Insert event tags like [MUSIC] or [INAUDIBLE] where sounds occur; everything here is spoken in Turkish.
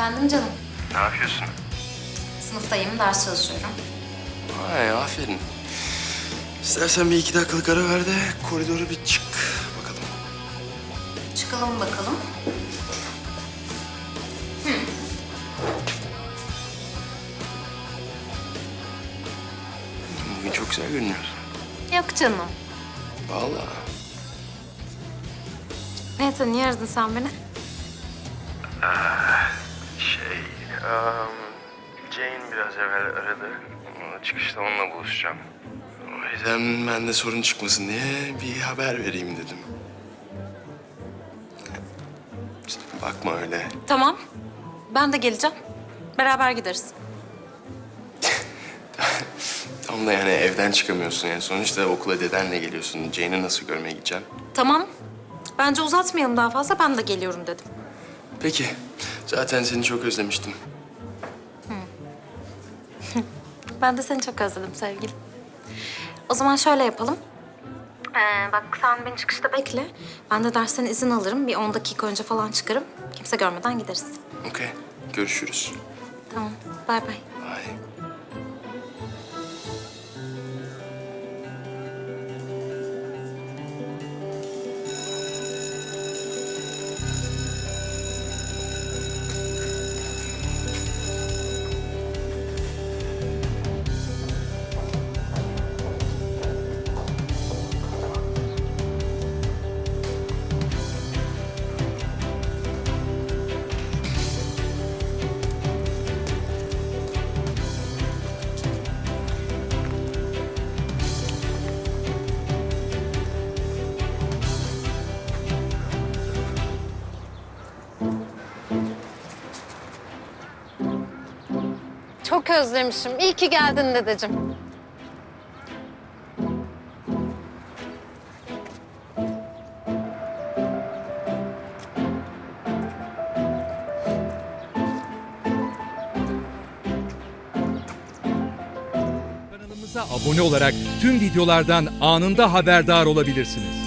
Efendim canım. Ne yapıyorsun? Sınıftayım, ders çalışıyorum. Vay aferin. İstersen bir iki dakikalık ara ver de koridora bir çık bakalım. Çıkalım bakalım. Bugün çok güzel görünüyorsun. Yok canım. Vallahi. Neyse niye aradın sen beni? Um, Jane biraz evvel aradı. Çıkışta onunla buluşacağım. O yüzden ben de sorun çıkmasın diye bir haber vereyim dedim. Bakma öyle. Tamam. Ben de geleceğim. Beraber gideriz. [LAUGHS] Tam da yani evden çıkamıyorsun yani. Sonuçta okula dedenle geliyorsun. Jane'i nasıl görmeye gideceksin? Tamam. Bence uzatmayalım daha fazla. Ben de geliyorum dedim. Peki. Zaten seni çok özlemiştim. [LAUGHS] Ben de seni çok özledim sevgilim. O zaman şöyle yapalım. Ee, bak sen beni çıkışta bekle. Ben de dersten izin alırım. Bir 10 dakika önce falan çıkarım. Kimse görmeden gideriz. Okey. Görüşürüz. Tamam. Bay bay. Çok özlemişim. İyi ki geldin dedeciğim. Kanalımıza abone olarak tüm videolardan anında haberdar olabilirsiniz.